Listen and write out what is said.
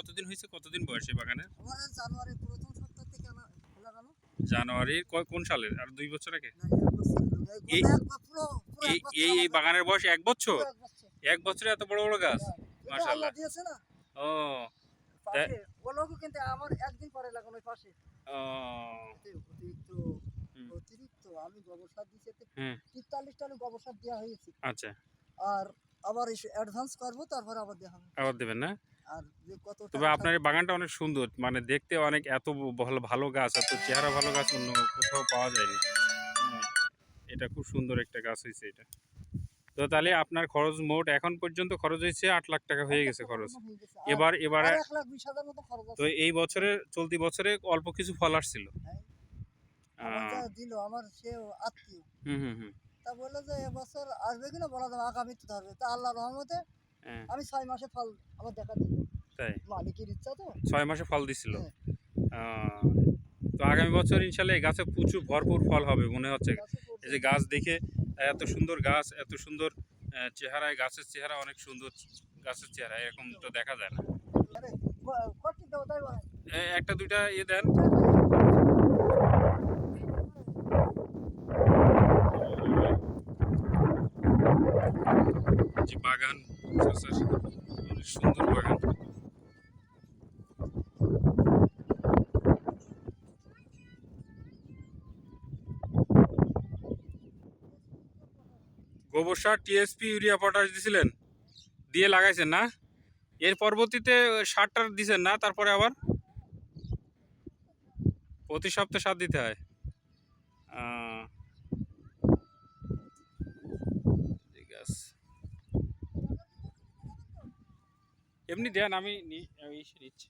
কতদিন হয়েছে? কতদিন বয়স এই বাগানের জানুয়ারি প্রথম সপ্তাহ থেকে লাগানো। জানুয়ারি কোন সালের? আর দুই বছর আগে। এই পুরো এই বাগানের বয়স এক বছর? এক বছর। এত বড় বড় গাছ? হ্যাঁ, মাশাআল্লাহ। ও। পাশে কিন্তু আমার একদিন পরে লাগানো পাশে। ও। অতিরিক্ত অতিরিক্ত আমি গোবর সার দিয়েছি এতে হুম তেতাল্লিশ টালি গোবর সার দেওয়া হয়েছে। আচ্ছা। আর আবার অ্যাডভান্স করব তারপরে আবার দেওয়া হবে। আবার দেবেন না? আর যে কত তবে আপনার এই বাগানটা অনেক সুন্দর। মানে দেখতে অনেক এত ভালো ভালো গাছ এত চেহারা ভালো গাছ অন্য কোথাও পাওয়া যায়নি। এটা খুব সুন্দর একটা গাছ হয়েছে এটা। তো তাহলে আপনার খরচ মোট এখন পর্যন্ত খরচ হয়েছে আট লাখ টাকা হয়ে গেছে খরচ। এবার এবারে তো এই বছরে চলতি বছরে অল্প কিছু ফল আসছিল। হ্যাঁ। দিল আমার সে আত্মীয়। হুম হুম হুম। তা বলল যে এবছর আসবে কিনা বলা যাবে আগামীতে ধরবে। তা আল্লাহ রহমতে আমি ছয় মাসে ফল আমার দেখা দিল। তাই? মালিকের ইচ্ছা তো। ছয় মাসে ফল দিছিল? হ্যাঁ। তো আগামী বছর ইনশাল্লাহ এই গাছে প্রচুর ভরপুর ফল হবে মনে হচ্ছে। এই যে গাছ দেখে এত সুন্দর গাছ এত সুন্দর চেহারায় গাছের চেহারা অনেক সুন্দর গাছের চেহারা এরকম তো দেখা যায় না। একটা দুইটা ইয়ে দেন। বাগান সুন্দর বাগান গোবর সার টিএসপি ইউরিয়া পটাশ দিছিলেন। দিয়ে লাগাইছেন না? এর পরবর্তীতে সারটার দিছেন না, তারপরে আবার প্রতি সপ্তাহে সার দিতে হয়। এমনি দেন আমি নিচ্ছি।